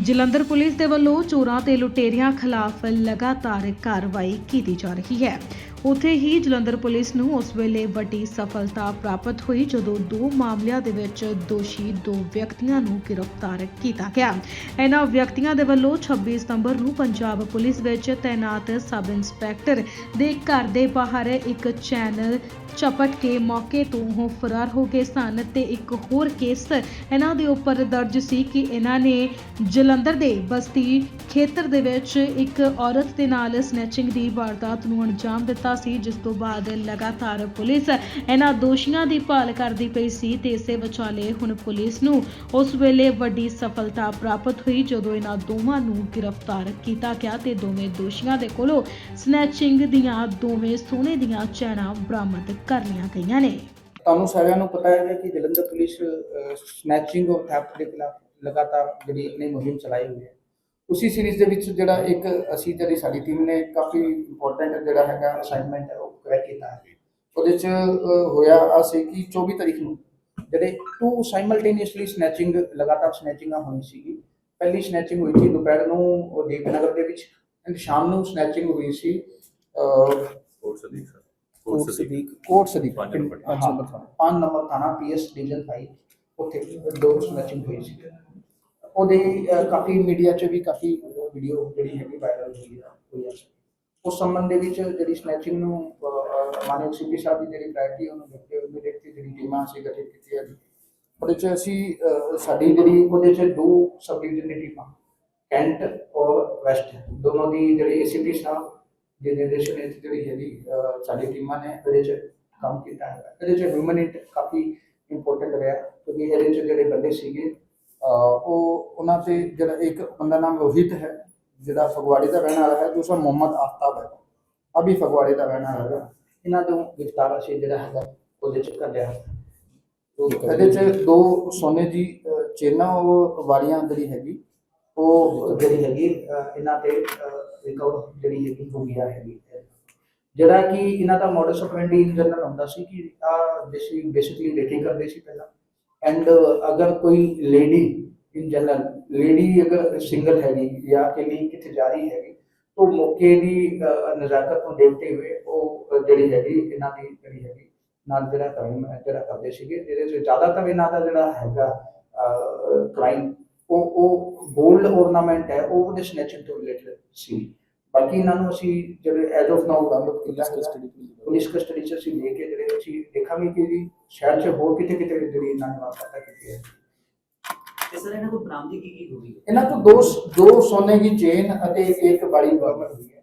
Jalandhar police ਦੇ ਵੱਲੋਂ ਚੋਰਾਂ ਤੇ ਲੁਟੇਰਿਆਂ ਖਿਲਾਫ ਲਗਾਤਾਰ ਕਾਰਵਾਈ ਕੀਤੀ ਜਾ ਰਹੀ ਹੈ। ਉੱਥੇ ਹੀ ਜਲੰਧਰ ਪੁਲਿਸ ਨੂੰ ਉਸ ਵੇਲੇ ਵੱਡੀ ਸਫਲਤਾ ਪ੍ਰਾਪਤ ਹੋਈ ਜਦੋਂ ਦੋ ਮਾਮਲਿਆਂ ਦੇ ਵਿੱਚ ਦੋਸ਼ੀ ਦੋ ਵਿਅਕਤੀਆਂ ਨੂੰ ਗ੍ਰਿਫਤਾਰ ਕੀਤਾ ਗਿਆ। ਇਹਨਾਂ ਵਿਅਕਤੀਆਂ ਦੇ ਵੱਲੋਂ 26 ਸਤੰਬਰ ਨੂੰ ਪੰਜਾਬ ਪੁਲਿਸ ਵਿੱਚ ਤਾਇਨਾਤ ਸਬ ਇੰਸਪੈਕਟਰ ਦੇ ਘਰ ਦੇ ਬਾਹਰ ਇੱਕ ਚੈਨਲ ਚਪਟ ਕੇ ਮੌਕੇ ਤੋਂ ਉਹ ਫਰਾਰ ਹੋ ਗਏ ਸਨ ਤੇ ਇੱਕ ਹੋਰ ਕੇਸ ਇਹਨਾਂ ਦੇ ਉੱਪਰ ਦਰਜ ਸੀ ਕਿ ਇਹਨਾਂ ਨੇ ਜਲੰਧਰ ਦੇ ਬਸਤੀ ਖੇਤਰ ਦੇ ਵਿੱਚ ਇੱਕ ਔਰਤ ਦੇ ਨਾਲ ਸਨੈਚਿੰਗ ਦੀ ਵਾਰਦਾਤ ਨੂੰ ਅੰਜਾਮ ਦਿੱਤਾ ਸੀ, ਜਿਸ ਤੋਂ ਬਾਅਦ ਲਗਾਤਾਰ ਪੁਲਿਸ ਇਹਨਾਂ ਦੋਸ਼ੀਆਂ ਦੀ ਭਾਲ ਕਰਦੀ ਪਈ ਸੀ ਤੇ ਇਸੇ ਵਿਚਾਲੇ ਹੁਣ ਪੁਲਿਸ ਨੂੰ ਉਸ ਵੇਲੇ ਵੱਡੀ ਸਫਲਤਾ ਪ੍ਰਾਪਤ ਹੋਈ, ਜਦੋਂ ਇਹਨਾਂ ਦੋਵਾਂ ਨੂੰ ਗ੍ਰਿਫਤਾਰ ਕੀਤਾ ਗਿਆ ਤੇ ਦੋਵੇਂ ਦੋਸ਼ੀਆਂ ਦੇ ਕੋਲੋਂ ਸਨੈਚਿੰਗ ਦੀਆਂ ਦੋਵੇਂ ਸੋਨੇ ਦੀਆਂ ਚੈਨਾਂ ਬਰਾਮਦ ਕਰ ਲਈਆਂ ਗਈਆਂ ਨੇ। ਤੁਹਾਨੂੰ ਸਾਰਿਆਂ ਨੂੰ ਪਤਾ ਹੈ ਕਿ ਜਲੰਧਰ ਪੁਲਿਸ ਸਨੈਚਿੰਗ ਔਰ ਥੈਫਟ ਦੇ ਖਿਲਾਫ ਲਗਾਤਾਰ ਜਿਹੜੀ ਆਪਣੀ ਮੁਹਿੰਮ ਚਲਾਈ ਹੋਈ ਹੈ। ਉਸੇ ਸੀਰੀਜ਼ ਦੇ ਵਿੱਚ ਜਿਹੜਾ ਇੱਕ ਅਸੀਂ ਜਿਹੜੀ ਸਾਡੀ ਟੀਮ ਨੇ ਕਾਫੀ ਇੰਪੋਰਟੈਂਟ ਜਿਹੜਾ ਹੈਗਾ ਅਸਾਈਨਮੈਂਟ ਹੈ ਉਹ ਕਰੈਕ ਕੀਤਾ ਹੈ। ਉਹਦੇ ਚ ਹੋਇਆ ਆ ਸੀ ਕਿ 24 ਤਾਰੀਖ ਨੂੰ ਜਿਹੜੇ ਟੂ ਸਾਈਮਲਟੇਨੀਅਸਲੀ ਸਨੈਚਿੰਗ ਲਗਾਤਾਰ ਸਨੈਚਿੰਗਾਂ ਹੋਈ ਸੀਗੀ। ਪਹਿਲੀ ਸਨੈਚਿੰਗ ਹੋਈ ਸੀ ਦੁਪਹਿਰ ਨੂੰ ਉਹ ਦੀਪਨਗਰ ਦੇ ਵਿੱਚ ਐਂਡ ਸ਼ਾਮ ਨੂੰ ਸਨੈਚਿੰਗ ਹੋਈ ਸੀ ਕੋਟ ਸਦੀਕ ਕੋਟ ਸਦੀਕ ਕੋਟ ਸਦੀਕ ਪੰਜ ਨੰਬਰ ਥਾਣਾ। ਹਾਂ ਪੰਜ ਨੰਬਰ ਥਾਣਾ ਪੀਐਸ ਡਿਵੀਜ਼ਨ 5 ਉੱਥੇ ਦੋ ਸਨੈਚਿੰਗ ਹੋਈ ਸੀ। ਉਹਦੇ ਅਹ, ਕਾਫੀ ਮੀਡੀਆ 'ਚ ਵੀ ਕਾਫੀ ਵੀਡੀਓ ਜਿਹੜੀ ਹੈਗੀ ਵਾਇਰਲ ਹੋਈ ਆ ਹੋਈ ਆ। ਉਸ ਸੰਬੰਧ ਦੇ ਵਿੱਚ ਜਿਹੜੀ ਸਨੈਚਿੰਗ ਨੂੰ ਅਹ, ਮਾਨਯੋਗ ਸੀਪੀ ਸਾਹਿਬ ਦੀ ਜਿਹੜੀ ਪ੍ਰਾਇਰਟੀ ਉਹਨੂੰ ਦੇਖਦੇ ਹੋਏ ਮੇਰੇ ਜਿਹੜੀ ਟੀਮਾਂ ਸੀ ਗਠਿਤ ਕੀਤੀ ਹੈ ਉਹਦੇ 'ਚ ਅਸੀਂ ਅਹ, ਸਾਡੀ ਜਿਹੜੀ ਉਹਦੇ 'ਚ ਦੋ ਸਬ ਡਿਵੀਜ਼ਨ ਦੀ ਟੀਮਾਂ ਕੈਂਟ ਔਰ ਵੈਸਟ ਦੋਨੋਂ ਦੀ ਜਿਹੜੀ ਏਸੀਪੀ ਸਾਹਿਬ ਦੇ ਨਿਰਦੇਸ਼ਨ ਵਿੱਚ ਜਿਹੜੀ ਹੈਗੀ ਅਹ, ਸਾਡੀ ਟੀਮਾਂ ਨੇ ਇਹਦੇ 'ਚ ਕੰਮ ਕੀਤਾ ਹੈ ਇਹਦੇ 'ਚ ਹਿਊਮਨ ਇੰਟ ਕਾਫੀ ਇੰਪੋਰਟੈਂਟ ਰਿਹਾ ਕਿਉਂਕਿ ਇਹਦੇ 'ਚ ਜਿਹੜੇ ਬੰਦੇ ਸੀਗੇ ਉਹ ਉਹਨਾਂ ਤੇ ਜਿਹੜਾ ਇੱਕ ਬੰਦਾ ਨਾਮ ਰੋਹਿਤ ਹੈ ਜਿਹੜਾ ਫਗਵਾੜੇ ਦਾ ਰਹਿਣ ਵਾਲਾ ਹੈ ਦੂਸਰਾ ਮੁਹੰਮਦ ਆਫਤਾਬ ਹੈ। ਅਭੀ ਫਗਵਾੜੇ ਦਾ ਰਹਿਣ ਵਾਲਾ ਹੈ। ਇਹਨਾਂ ਤੋਂ ਗ੍ਰਿਫਤਾਰ ਅਸੀਂ ਜਿਹੜਾ ਹੈਗਾ ਉਹਦੇ 'ਚ ਤੋ ਇਹਦੇ 'ਚ ਦੋ ਸੋਨੇ ਦੀ ਚੇਨਾਂ ਉਹ ਵਾਲੀਆਂ ਜਿਹੜੀ ਹੈਗੀ। ਉਹ ਜਿਹੜੀ ਹੈਗੀ ਇਹਨਾਂ ਤੇ ਰਿਕਵਰ ਜਿਹੜੀ ਹੈਗੀ ਹੋ ਗਿਆ ਹੈਗੀ। ਜਿਹੜਾ ਕਿ ਇਹਨਾਂ ਦਾ ਮੋਡਸ ਆਫਰੈਂਡੀ ਇਨ ਜਨਰਲ ਹੁੰਦਾ ਸੀ ਕਿ ਆ ਬੇਸਿਕਲੀ ਬੇਸਿਕਲੀ ਰੇਟਿੰਗ ਕਰਦੇ ਸੀ ਪਹਿਲਾਂ। ਐਂਡ uh, ਅਗਰ ਕੋਈ ਲੇਡੀ ਇਨ ਜਨਰਲ ਲੇਡੀ ਅਗਰ ਸਿੰਗਲ ਹੈਗੀ ਜਾਂ ਅਕੇਲੀ ਕਿੱਥੇ ਜਾ ਰਹੀ ਹੈਗੀ तो ਮੌਕੇ ਦੀ ਨਜ਼ਾਕਤ ਨੂੰ ਦੇਖਦੇ ਹੋਏ ਉਹ ਜਿਹੜੀ ਹੈਗੀ, ਇਹਨਾਂ ਦੀ ਜਿਹੜੀ ਹੈਗੀ, ਨਾਲ ਜਿਹੜਾ ਕ੍ਰਾਈਮ ਜਿਹੜਾ ਕਰਦੇ ਸੀਗੇ, ਜਿਹਦੇ ਵਿੱਚ ਜ਼ਿਆਦਾਤਰ ਇਹਨਾਂ ਦਾ ਜਿਹੜਾ ਹੈਗਾ ਕ੍ਰਾਈਮ ਉਹ ਉਹ ਗੋਲਡ ornament ਹੈ, ਉਹ ਉਹਦੇ ਸਨੈਚਿੰਗ ਤੋਂ ਰਿਲੇਟਡ ਸੀ। ਬਾਕੀ ਇਹਨਾਂ ਨੂੰ ਅਸੀਂ ਜਿਹੜੇ ਐਜ ਆਫ ਨਾਓ ਡਿਵੈਲਪ ਕੀਤਾ ਹੈ ਪੁਲਿਸ ਕਸਟਡੀ ਚ ਅਸੀਂ ਲੈ ਕੇ ਜਿਹੜੇ ਅਸੀਂ ਦੇਖਾਂਗੇ ਕਿ ਜੀ ਸ਼ਹਿਰ ਚ ਹੋਰ ਕਿਤੇ ਕਿਤੇ ਜਿਹੜੀ ਇਹਨਾਂ ਨੇ ਵਾਰਦਾਤਾਂ ਕੀਤੀ ਹੈ। ਤੇ ਸਰ ਇਹਨਾਂ ਕੋਲ ਬਰਾਮਦੀ ਕੀ ਕੀ ਹੋਈ ਹੈ? ਇਹਨਾਂ ਤੋਂ ਦੋ ਦੋ ਸੋਨੇ ਦੀ ਚੇਨ ਅਤੇ ਇੱਕ ਬੜੀ ਬਰਾਮਦ ਹੋਈ ਹੈ।